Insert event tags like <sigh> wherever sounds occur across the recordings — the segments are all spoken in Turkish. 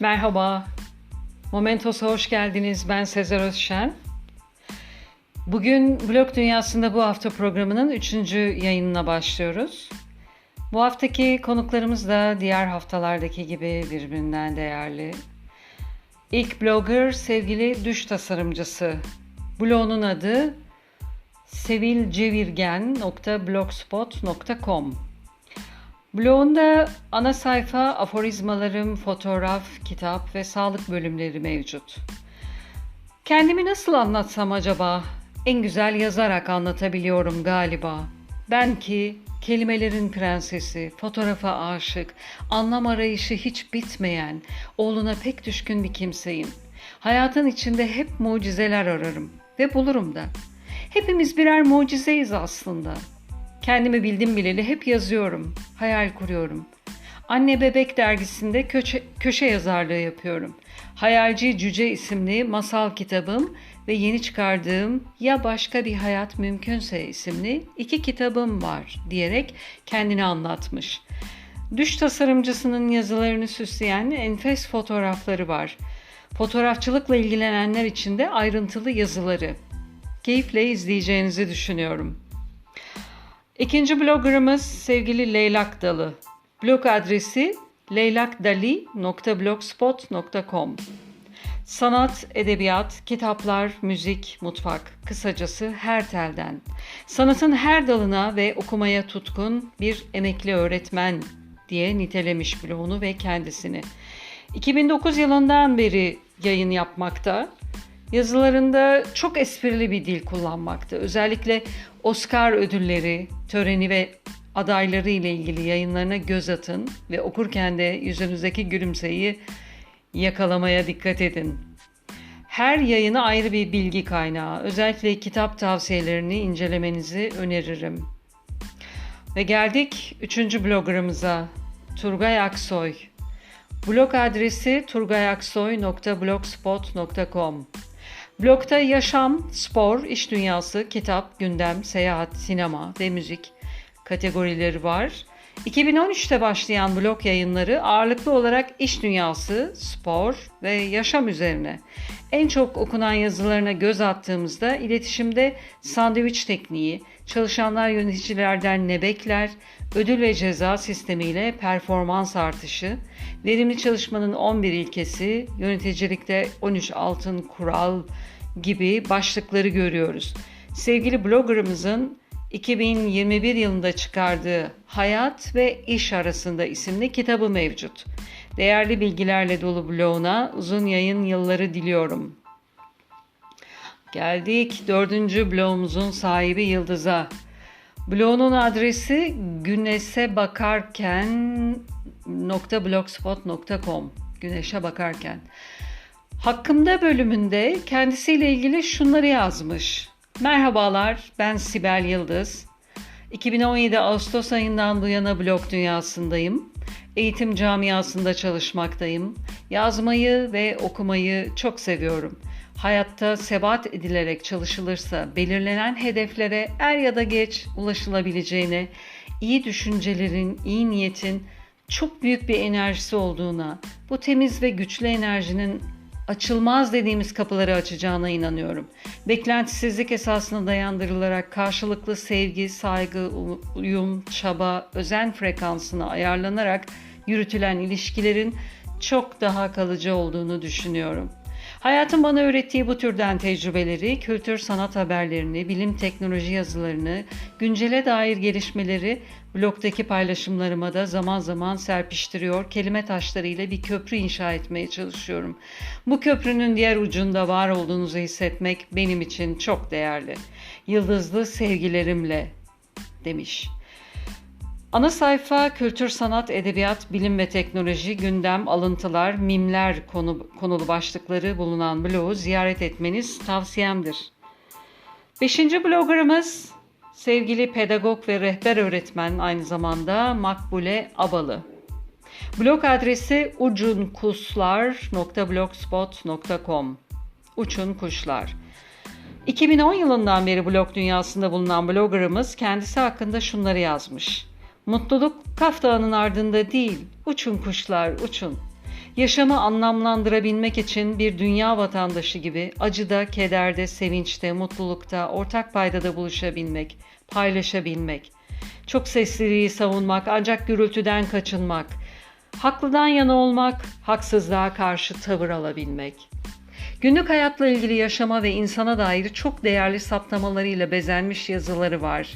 Merhaba. Momentos'a hoş geldiniz. Ben Sezer Özşen. Bugün Blog Dünyası'nda bu hafta programının 3. yayınına başlıyoruz. Bu haftaki konuklarımız da diğer haftalardaki gibi birbirinden değerli. İlk blogger sevgili düş tasarımcısı. Blogunun adı sevilcevirgen.blogspot.com Blogunda ana sayfa, aforizmalarım, fotoğraf, kitap ve sağlık bölümleri mevcut. Kendimi nasıl anlatsam acaba? En güzel yazarak anlatabiliyorum galiba. Ben ki kelimelerin prensesi, fotoğrafa aşık, anlam arayışı hiç bitmeyen, oğluna pek düşkün bir kimseyim. Hayatın içinde hep mucizeler ararım ve bulurum da. Hepimiz birer mucizeyiz aslında. Kendimi bildim bileli hep yazıyorum, hayal kuruyorum. Anne Bebek dergisinde köşe, köşe yazarlığı yapıyorum. Hayalci Cüce isimli masal kitabım ve yeni çıkardığım Ya Başka Bir Hayat Mümkünse isimli iki kitabım var diyerek kendini anlatmış. Düş tasarımcısının yazılarını süsleyen enfes fotoğrafları var. Fotoğrafçılıkla ilgilenenler için de ayrıntılı yazıları. Keyifle izleyeceğinizi düşünüyorum. İkinci bloggerımız sevgili Leylak Dalı. Blog adresi leylakdali.blogspot.com Sanat, edebiyat, kitaplar, müzik, mutfak, kısacası her telden. Sanatın her dalına ve okumaya tutkun bir emekli öğretmen diye nitelemiş blogunu ve kendisini. 2009 yılından beri yayın yapmakta. Yazılarında çok esprili bir dil kullanmakta. Özellikle Oscar ödülleri, töreni ve adayları ile ilgili yayınlarına göz atın ve okurken de yüzünüzdeki gülümseyi yakalamaya dikkat edin. Her yayını ayrı bir bilgi kaynağı. Özellikle kitap tavsiyelerini incelemenizi öneririm. Ve geldik üçüncü bloggerımıza Turgay Aksoy. Blog adresi turgayaksoy.blogspot.com Blogda yaşam, spor, iş dünyası, kitap, gündem, seyahat, sinema ve müzik kategorileri var. 2013'te başlayan blog yayınları ağırlıklı olarak iş dünyası, spor ve yaşam üzerine. En çok okunan yazılarına göz attığımızda iletişimde sandviç tekniği, çalışanlar yöneticilerden ne bekler, ödül ve ceza sistemiyle performans artışı, verimli çalışmanın 11 ilkesi, yöneticilikte 13 altın kural gibi başlıkları görüyoruz. Sevgili bloggerımızın 2021 yılında çıkardığı Hayat ve İş Arasında isimli kitabı mevcut. Değerli bilgilerle dolu bloguna uzun yayın yılları diliyorum. Geldik dördüncü blogumuzun sahibi Yıldız'a. Blogunun adresi güneşe bakarken .blogspot.com Güneşe bakarken. Hakkımda bölümünde kendisiyle ilgili şunları yazmış. Merhabalar, ben Sibel Yıldız. 2017 Ağustos ayından bu yana blog dünyasındayım. Eğitim camiasında çalışmaktayım. Yazmayı ve okumayı çok seviyorum. Hayatta sebat edilerek çalışılırsa belirlenen hedeflere er ya da geç ulaşılabileceğine, iyi düşüncelerin, iyi niyetin çok büyük bir enerjisi olduğuna, bu temiz ve güçlü enerjinin açılmaz dediğimiz kapıları açacağına inanıyorum. Beklentisizlik esasına dayandırılarak karşılıklı sevgi, saygı, uyum, çaba, özen frekansına ayarlanarak yürütülen ilişkilerin çok daha kalıcı olduğunu düşünüyorum. Hayatın bana öğrettiği bu türden tecrübeleri, kültür sanat haberlerini, bilim teknoloji yazılarını, güncele dair gelişmeleri blogdaki paylaşımlarıma da zaman zaman serpiştiriyor, kelime taşlarıyla bir köprü inşa etmeye çalışıyorum. Bu köprünün diğer ucunda var olduğunuzu hissetmek benim için çok değerli. Yıldızlı sevgilerimle demiş. Ana sayfa kültür, sanat, edebiyat, bilim ve teknoloji, gündem, alıntılar, mimler konu, konulu başlıkları bulunan blogu ziyaret etmeniz tavsiyemdir. Beşinci bloggerımız sevgili pedagog ve rehber öğretmen aynı zamanda Makbule Abalı. Blog adresi ucunkuslar.blogspot.com Uçun Kuşlar 2010 yılından beri blog dünyasında bulunan bloggerımız kendisi hakkında şunları yazmış. Mutluluk Kaf Dağı'nın ardında değil, uçun kuşlar uçun. Yaşamı anlamlandırabilmek için bir dünya vatandaşı gibi acıda, kederde, sevinçte, mutlulukta, ortak paydada buluşabilmek, paylaşabilmek. Çok sesliliği savunmak, ancak gürültüden kaçınmak. Haklıdan yana olmak, haksızlığa karşı tavır alabilmek. Günlük hayatla ilgili yaşama ve insana dair çok değerli saptamalarıyla bezenmiş yazıları var.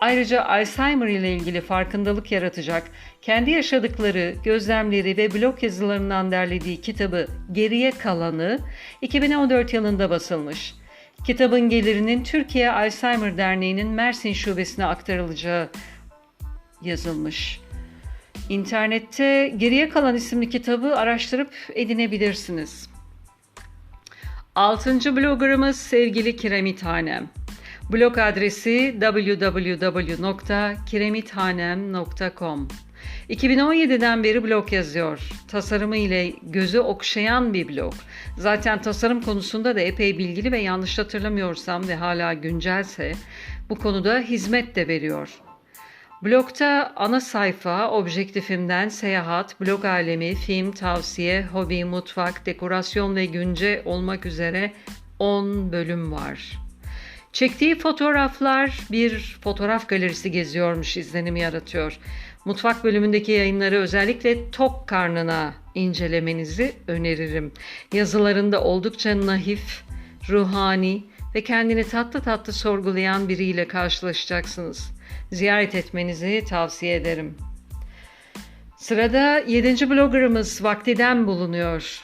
Ayrıca Alzheimer ile ilgili farkındalık yaratacak, kendi yaşadıkları, gözlemleri ve blog yazılarından derlediği kitabı Geriye Kalanı 2014 yılında basılmış. Kitabın gelirinin Türkiye Alzheimer Derneği'nin Mersin şubesine aktarılacağı yazılmış. İnternette Geriye Kalan isimli kitabı araştırıp edinebilirsiniz. Altıncı bloggerımız sevgili Kiremithanem. Blog adresi www.kiremithanem.com 2017'den beri blog yazıyor. Tasarımı ile gözü okşayan bir blog. Zaten tasarım konusunda da epey bilgili ve yanlış hatırlamıyorsam ve hala güncelse bu konuda hizmet de veriyor. Blogta ana sayfa, objektifimden seyahat, blog alemi, film, tavsiye, hobi, mutfak, dekorasyon ve günce olmak üzere 10 bölüm var. Çektiği fotoğraflar bir fotoğraf galerisi geziyormuş izlenimi yaratıyor. Mutfak bölümündeki yayınları özellikle tok karnına incelemenizi öneririm. Yazılarında oldukça naif, ruhani ve kendini tatlı tatlı sorgulayan biriyle karşılaşacaksınız. Ziyaret etmenizi tavsiye ederim. Sırada 7. bloggerımız Vaktidem bulunuyor.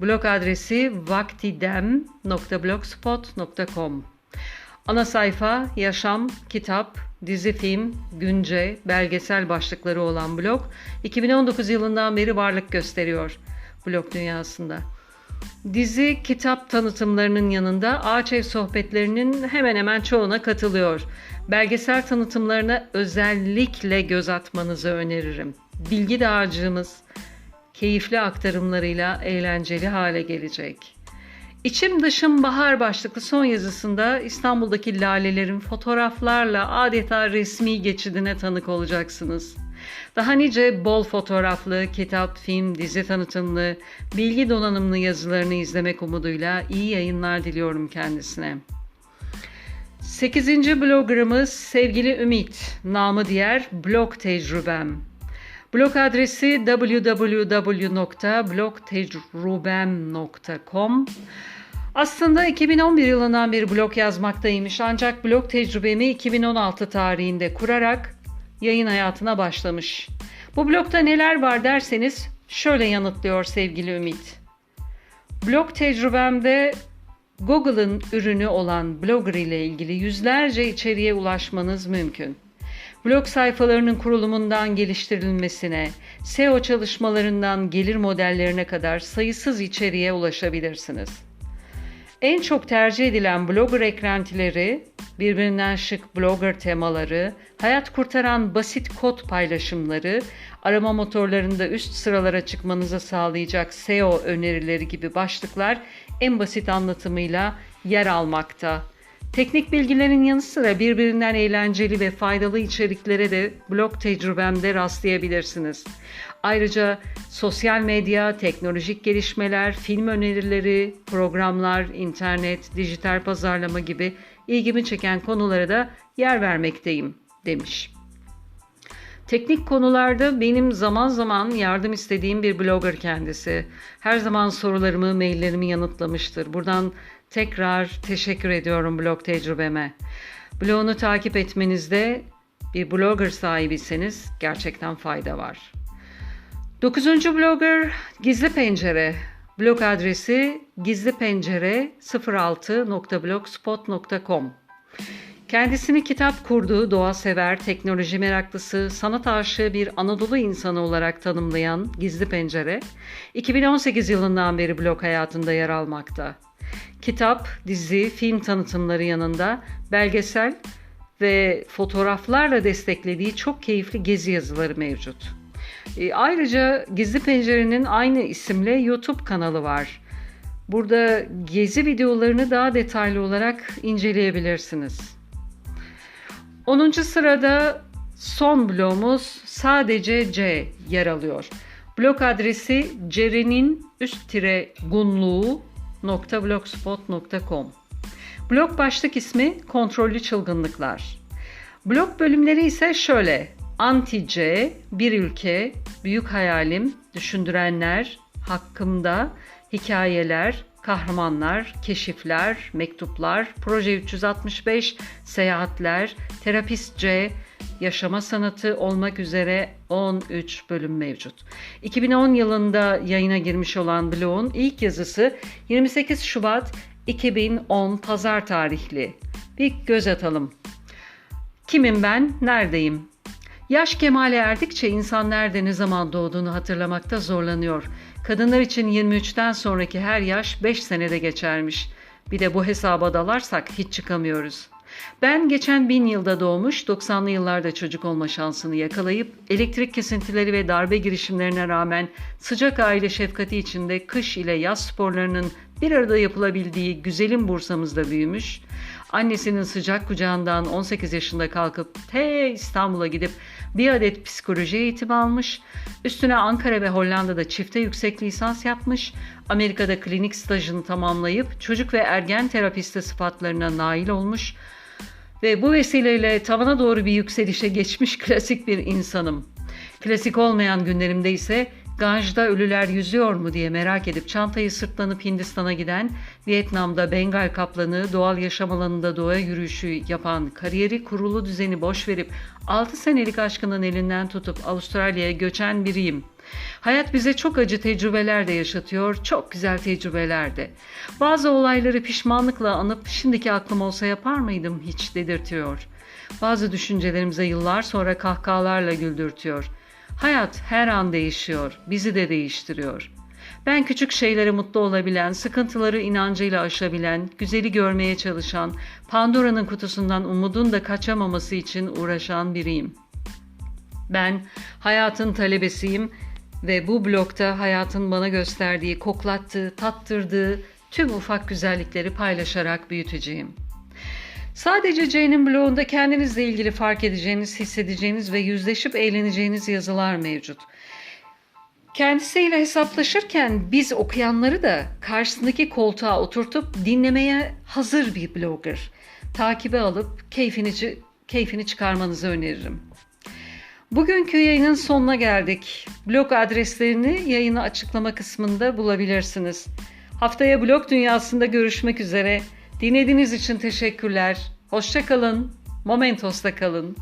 Blog adresi vaktidem.blogspot.com Ana sayfa, yaşam, kitap, dizi, film, günce, belgesel başlıkları olan blog 2019 yılından beri varlık gösteriyor blog dünyasında. Dizi, kitap tanıtımlarının yanında ağaç ev sohbetlerinin hemen hemen çoğuna katılıyor. Belgesel tanıtımlarına özellikle göz atmanızı öneririm. Bilgi dağarcığımız keyifli aktarımlarıyla eğlenceli hale gelecek. İçim dışım bahar başlıklı son yazısında İstanbul'daki lalelerin fotoğraflarla adeta resmi geçidine tanık olacaksınız. Daha nice bol fotoğraflı, kitap, film, dizi tanıtımlı, bilgi donanımlı yazılarını izlemek umuduyla iyi yayınlar diliyorum kendisine. 8. bloggerımız sevgili Ümit, namı diğer blog tecrübem. Blog adresi www.blogtecrübem.com Aslında 2011 yılından beri blog yazmaktaymış ancak blog tecrübemi 2016 tarihinde kurarak yayın hayatına başlamış. Bu blogda neler var derseniz şöyle yanıtlıyor sevgili Ümit. Blog tecrübemde Google'ın ürünü olan Blogger ile ilgili yüzlerce içeriğe ulaşmanız mümkün. Blog sayfalarının kurulumundan geliştirilmesine, SEO çalışmalarından gelir modellerine kadar sayısız içeriğe ulaşabilirsiniz. En çok tercih edilen blogger eklentileri, birbirinden şık blogger temaları, hayat kurtaran basit kod paylaşımları, arama motorlarında üst sıralara çıkmanızı sağlayacak SEO önerileri gibi başlıklar en basit anlatımıyla yer almakta. Teknik bilgilerin yanı sıra birbirinden eğlenceli ve faydalı içeriklere de blog tecrübemde rastlayabilirsiniz. Ayrıca sosyal medya, teknolojik gelişmeler, film önerileri, programlar, internet, dijital pazarlama gibi ilgimi çeken konulara da yer vermekteyim demiş. Teknik konularda benim zaman zaman yardım istediğim bir blogger kendisi. Her zaman sorularımı, maillerimi yanıtlamıştır. Buradan tekrar teşekkür ediyorum blog tecrübeme. Blogunu takip etmenizde bir blogger sahibiyseniz gerçekten fayda var. Dokuzuncu blogger Gizli Pencere. Blog adresi gizlipencere06.blogspot.com Kendisini kitap kurduğu, doğa sever, teknoloji meraklısı, sanat aşığı bir Anadolu insanı olarak tanımlayan Gizli Pencere, 2018 yılından beri blog hayatında yer almakta. Kitap, dizi, film tanıtımları yanında belgesel ve fotoğraflarla desteklediği çok keyifli gezi yazıları mevcut. E, ayrıca Gizli Pencere'nin aynı isimle YouTube kanalı var. Burada gezi videolarını daha detaylı olarak inceleyebilirsiniz. 10. sırada son bloğumuz sadece C yer alıyor. Blog adresi cerenin üst tire gunluğu blogspot.com Blog başlık ismi Kontrollü Çılgınlıklar. Blog bölümleri ise şöyle. Anti-C, Bir Ülke, Büyük Hayalim, Düşündürenler, Hakkımda, Hikayeler, Kahramanlar, Keşifler, Mektuplar, Proje 365, Seyahatler, Terapist C, Yaşama Sanatı olmak üzere 13 bölüm mevcut. 2010 yılında yayına girmiş olan blogun ilk yazısı 28 Şubat 2010 Pazar tarihli. Bir göz atalım. Kimim ben, neredeyim? Yaş kemale erdikçe insan nerede ne zaman doğduğunu hatırlamakta zorlanıyor. Kadınlar için 23'ten sonraki her yaş 5 senede geçermiş. Bir de bu hesaba dalarsak hiç çıkamıyoruz. Ben geçen bin yılda doğmuş, 90'lı yıllarda çocuk olma şansını yakalayıp elektrik kesintileri ve darbe girişimlerine rağmen sıcak aile şefkati içinde kış ile yaz sporlarının bir arada yapılabildiği güzelim Bursa'mızda büyümüş. Annesinin sıcak kucağından 18 yaşında kalkıp te İstanbul'a gidip bir adet psikoloji eğitimi almış. Üstüne Ankara ve Hollanda'da çifte yüksek lisans yapmış. Amerika'da klinik stajını tamamlayıp çocuk ve ergen terapisti sıfatlarına nail olmuş. Ve bu vesileyle tavana doğru bir yükselişe geçmiş <laughs> klasik bir insanım. Klasik olmayan günlerimde ise Ganj'da ölüler yüzüyor mu diye merak edip çantayı sırtlanıp Hindistan'a giden, Vietnam'da Bengal kaplanı, doğal yaşam alanında doğa yürüyüşü yapan, kariyeri kurulu düzeni boş verip 6 senelik aşkının elinden tutup Avustralya'ya göçen biriyim. Hayat bize çok acı tecrübeler de yaşatıyor, çok güzel tecrübeler de. Bazı olayları pişmanlıkla anıp şimdiki aklım olsa yapar mıydım hiç dedirtiyor. Bazı düşüncelerimize yıllar sonra kahkahalarla güldürtüyor.'' Hayat her an değişiyor, bizi de değiştiriyor. Ben küçük şeylere mutlu olabilen, sıkıntıları inancıyla aşabilen, güzeli görmeye çalışan, Pandora'nın kutusundan umudun da kaçamaması için uğraşan biriyim. Ben hayatın talebesiyim ve bu blokta hayatın bana gösterdiği, koklattığı, tattırdığı tüm ufak güzellikleri paylaşarak büyüteceğim. Sadece Jane'in blogunda kendinizle ilgili fark edeceğiniz, hissedeceğiniz ve yüzleşip eğleneceğiniz yazılar mevcut. Kendisiyle hesaplaşırken biz okuyanları da karşısındaki koltuğa oturtup dinlemeye hazır bir blogger. Takibe alıp keyfini, keyfini çıkarmanızı öneririm. Bugünkü yayının sonuna geldik. Blog adreslerini yayını açıklama kısmında bulabilirsiniz. Haftaya blog dünyasında görüşmek üzere. Dinlediğiniz için teşekkürler. Hoşçakalın. Momentos'ta kalın.